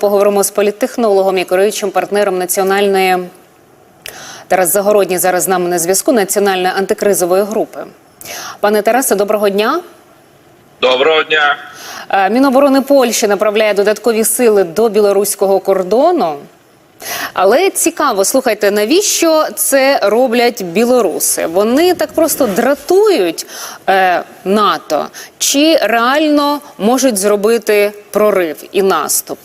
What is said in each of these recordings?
Поговоримо з політтехнологом і керуючим партнером національної Тарас Загородній зараз з нами на зв'язку Національної антикризової групи. Пане Тарасе, доброго дня. Доброго дня. Е, Міноборони Польщі направляє додаткові сили до білоруського кордону. Але цікаво, слухайте, навіщо це роблять білоруси? Вони так просто дратують е, НАТО, чи реально можуть зробити прорив і наступ?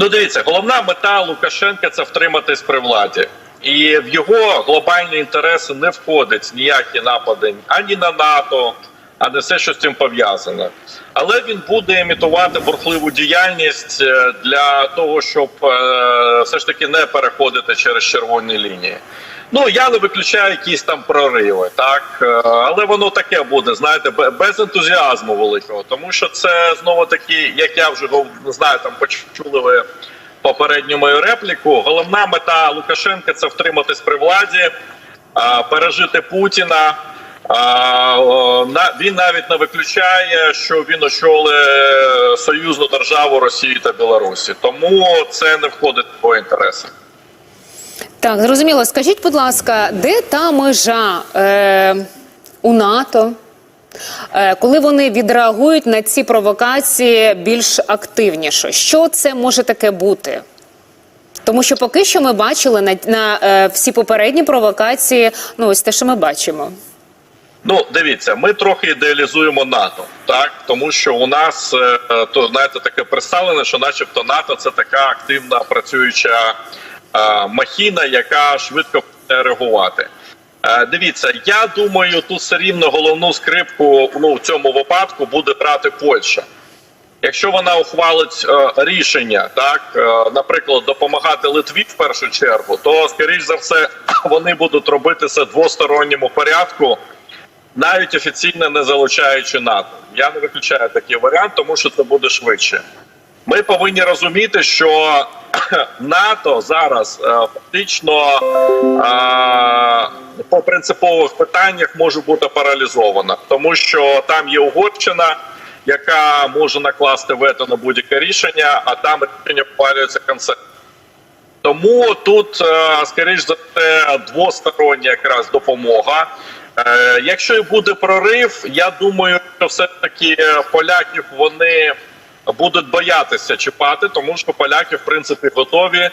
Ну, дивіться, головна мета Лукашенка це втриматись при владі. І в його глобальні інтереси не входить ніякі напади ані на НАТО, а не все, що з цим пов'язане. Але він буде імітувати бурхливу діяльність е, для того, щоб е, все ж таки не переходити через червоні лінії. Ну я не виключаю якісь там прориви, так Е, але воно таке буде, знаєте, без ентузіазму великого, тому що це знову таки, як я вже не знаю, там почули ви попередню мою репліку. Головна мета Лукашенка це втриматись при владі, пережити Путіна. Він навіть не виключає, що він очолить союзну державу Росії та Білорусі. Тому це не входить в його інтереси. Так, зрозуміло. Скажіть, будь ласка, де та межа е, у НАТО, е, коли вони відреагують на ці провокації більш активніше? Що це може таке бути? Тому що поки що ми бачили на, на е, всі попередні провокації, ну ось те, що ми бачимо. Ну, дивіться, ми трохи ідеалізуємо НАТО, так тому що у нас е, то знаєте таке представлене, що, начебто, НАТО це така активна працююча е, махіна, яка швидко буде реагувати. Е, Дивіться, я думаю, тут все рівно головну скрипку ну, в цьому випадку буде брати Польща. Якщо вона ухвалить е, рішення, так е, наприклад, допомагати Литві в першу чергу, то скоріш за все вони будуть робити це двосторонньому порядку, навіть офіційно не залучаючи НАТО. Я не виключаю такий варіант, тому що це буде швидше. Ми повинні розуміти, що НАТО зараз е, фактично е, по принципових питаннях може бути паралізована, тому що там є Угорщина, яка може накласти вето на будь-яке рішення, а там рішення ухвалюється консенсусом. Тому тут, е, скоріш за все, двостороння якраз допомога. Якщо і буде прорив, я думаю, що все таки поляків вони будуть боятися чіпати, тому що поляки, в принципі, готові.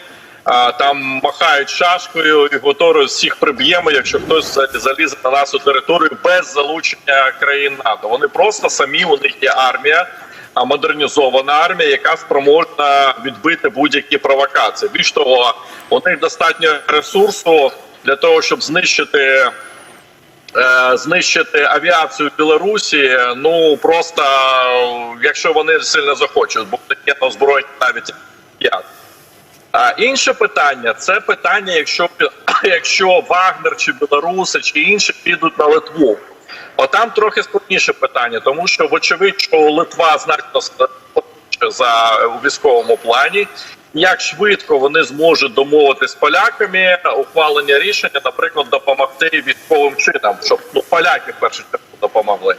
Там махають шашкою і готові всіх приб'ємо, якщо хтось залізе на нашу територію без залучення країн НАТО. Вони просто самі у них є армія, а модернізована армія, яка спроможна відбити будь-які провокації. Більш того, у них достатньо ресурсу для того, щоб знищити. Е, Знищити авіацію Білорусі, ну просто е, якщо вони сильно захочуть, бо є на озброєння навіть. А інше питання це питання, якщо якщо Вагнер чи Білоруси чи інші підуть на Литву. Отам трохи складніше питання, тому що вочевидь, що Литва значно за у військовому плані. Як швидко вони зможуть домовитися з поляками ухвалення рішення, наприклад, допомогти військовим чинам, щоб ну поляки в першу чергу допомогли.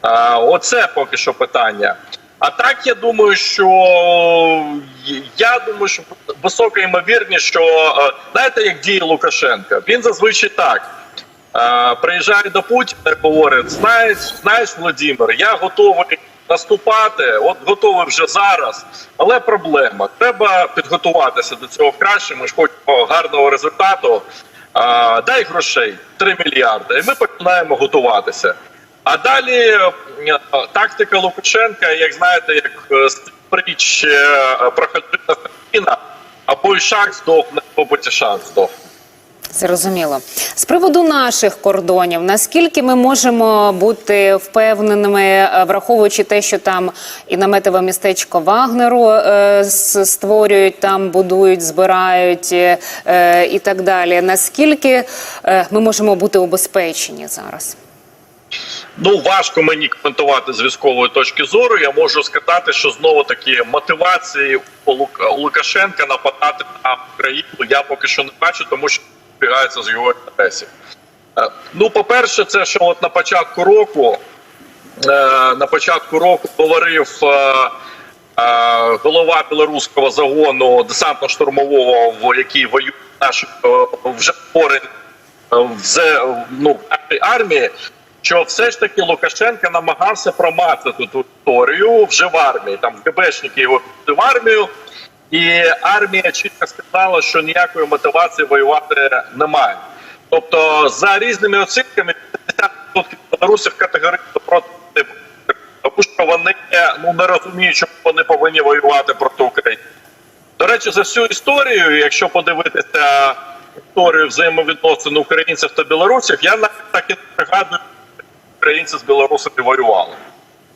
А, оце поки що питання. А так я думаю, що я думаю, що висока ймовірність, що е, знаєте, як діє Лукашенка. Він зазвичай так е, приїжджає до Путіна і говорить: знаєш, знаєш, Володимир, я готовий наступати, от готовий вже зараз. Але проблема: треба підготуватися до цього краще. Ми ж хочемо гарного результату. А, дай грошей 3 мільярди, і ми починаємо готуватися. А далі е, тактика Лукашенка, як знаєте, як е, притч е, про Хальбіна Фердіна, або й шаг здохне, або потішан здохне. Зрозуміло. З приводу наших кордонів, наскільки ми можемо бути впевненими, е, враховуючи те, що там і наметове містечко Вагнеру е, створюють, там будують, збирають е, е, і так далі. Наскільки е, ми можемо бути убезпечені зараз? Ну важко мені коментувати з військової точки зору. Я можу сказати, що знову таки мотивації у Лукашенка нападати на Україну я поки що не бачу, тому що збігається з його інтересів. Е, Ну, по-перше, це що от на початку року, е, на початку року говорив е, голова білоруського загону десантно-штурмового, в який воює наші е, вже створені е, в ну, армії, що все ж таки Лукашенко намагався промацати ту історію вже в армії. Там ГБшники його в армію, і армія чітко сказала, що ніякої мотивації воювати немає. Тобто, за різними оцінками, 50% білорусів категорично проти тому що вони ну не розуміють, що вони повинні воювати проти України. До речі, за всю історію, якщо подивитися історію взаємовідносин українців та білорусів, я навіть так і пригадую, що українці з білорусами воювали.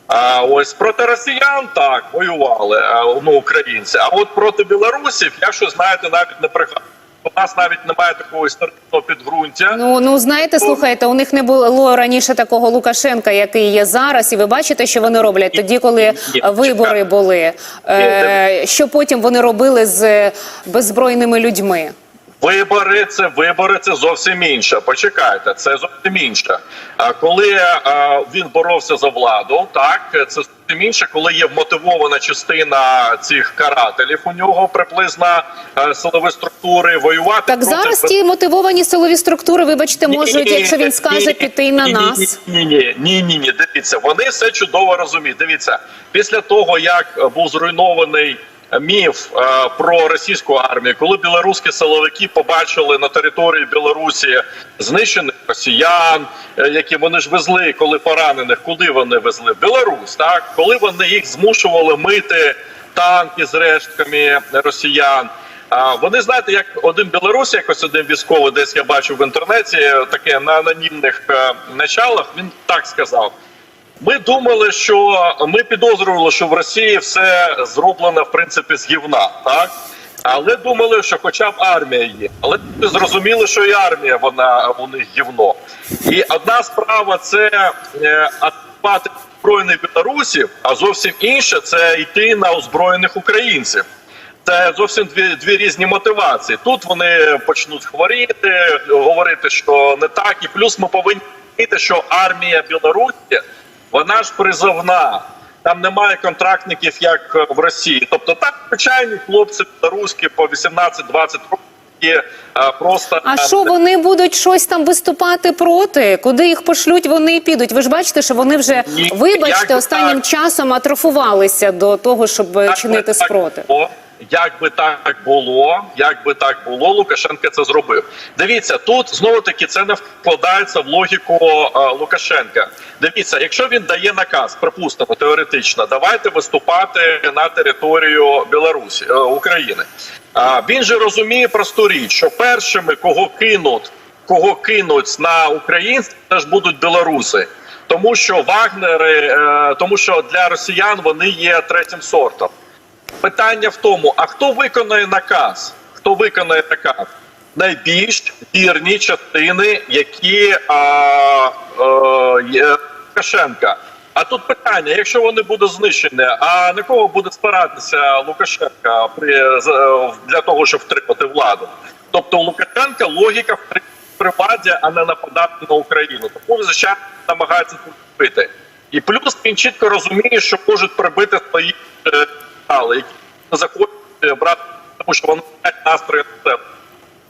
А ось проти росіян так воювали ну, українці. А от проти білорусів, я що знаєте, навіть не пригадую. У нас навіть немає такого історичного підґрунтя. Ну ну знаєте, слухайте, у них не було раніше такого Лукашенка, який є зараз, і ви бачите, що вони роблять тоді, коли вибори були. Е, що потім вони робили з беззбройними людьми? Вибори це вибори, це зовсім інше. Почекайте, це зовсім інше. А коли він боровся за владу, так це зовсім інше, коли є вмотивована частина цих карателів у нього приблизно е, силові структури воювати. Так проти зараз ті мотивовані силові структури, вибачте, можуть, якщо він скаже, піти на нас. Ні, ні, ні, ні, ні. Дивіться, вони все чудово розуміють. Дивіться, після того як був зруйнований міф е, про російську армію, коли білоруські силовики побачили на території Білорусі знищених росіян, е, які вони ж везли, коли поранених, куди вони везли? Білорусь, так коли вони їх змушували мити танки з рештками росіян. А вони знаєте, як один білорус, якось один військовий, десь я бачив в інтернеті, таке на анонімних е, началах. Він так сказав: ми думали, що ми підозрювали, що в Росії все зроблено в принципі з гівна, так. Але думали, що хоча б армія є. Але зрозуміли, що і армія вона у них гівно. І одна справа це е, атакувати озброєних білорусів, а зовсім інше це йти на озброєних українців. Це зовсім дві дві різні мотивації. Тут вони почнуть хворіти, говорити, що не так, і плюс ми повинні розуміти, що армія Білорусі вона ж призовна. Там немає контрактників, як в Росії. Тобто так звичайні хлопці білоруські по 18-20 років. е, Просто А е, що вони будуть щось там виступати проти? Куди їх пошлють, вони підуть. Ви ж бачите, що вони вже, Ні, вибачте, як останнім так? часом атрофувалися до того, щоб би чинити так спротив. Як би так було, як би так було, Лукашенко це зробив. Дивіться, тут знову таки це не вкладається в логіку е, Лукашенка. Дивіться, якщо він дає наказ, припустимо, теоретично, давайте виступати на територію Білорусі е, України. А він же розуміє просту річ, що першими, кого кинуть, кого кинуть на українців, теж будуть білоруси. Тому що вагнери, е, тому що для росіян вони є третім сортом. Питання в тому: а хто виконує наказ? Хто виконує наказ? Найбільш вірні частини, які а, а, є Лукашенка. А тут питання: якщо вони будуть знищені, а на кого буде спиратися Лукашенка при для того, щоб втримати владу? Тобто Лукашенка логіка в при- при владі, а не нападати на Україну. Тому звичайно намагається це зробити. І плюс він чітко розуміє, що можуть прибити свої але які не захочуть е, брати, тому що вони мають настрої на себе.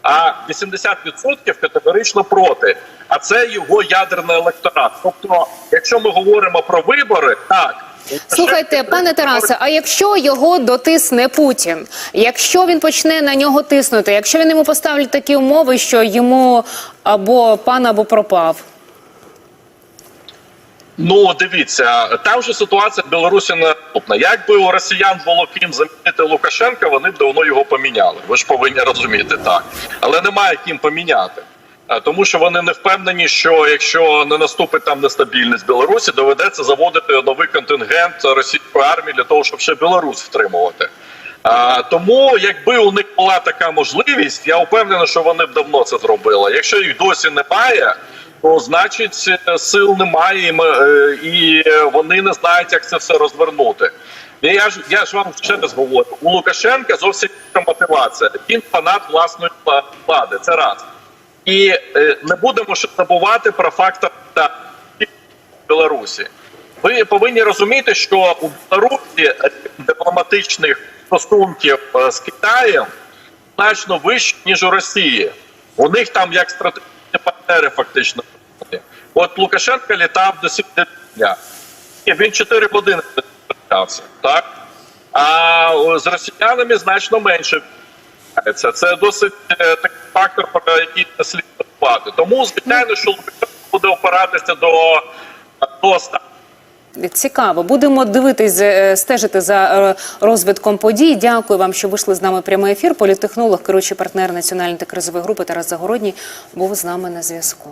А 80% категорично проти. А це його ядерний електорат. Тобто, якщо ми говоримо про вибори, так Слухайте, пане Тарасе, а якщо його дотисне Путін, якщо він почне на нього тиснути, якщо він йому поставить такі умови, що йому або пан, або пропав. Ну дивіться, там же ситуація в Білорусі наступна. Якби у росіян було ким замінити Лукашенка, вони б давно його поміняли. Ви ж повинні розуміти так, але немає ким поміняти. Тому що вони не впевнені, що якщо не наступить там нестабільність Білорусі, доведеться заводити новий контингент російської армії для того, щоб ще Білорусь втримувати. А, тому, якби у них була така можливість, я впевнений, що вони б давно це зробили. Якщо їх досі немає, то значить е, сил немає, і, ми, е, і вони не знають, як це все розвернути. Я ж я ж вам ще раз говорю: у Лукашенка зовсім інша мотивація. Він фанат власної влади. Це раз. І е, не будемо ще забувати про фактор та Білорусі. Ви повинні розуміти, що у Білорусі дипломатичних стосунків е, з Китаєм значно вищий, ніж у Росії. У них там як стратегічні партнери фактично. От Лукашенко літав до Сімдня. Він 4 години зустрічався, так? А з росіянами значно менше. Це, досить е, такий фактор, про який не слід забувати. Тому, звичайно, що Лукашенко буде опиратися до, до останнього. Цікаво, будемо дивитись, е, стежити за е, розвитком подій. Дякую вам, що вийшли з нами прямий ефір. Політехнолог, керуючий партнер національної антикризової групи Тарас Загородній був з нами на зв'язку.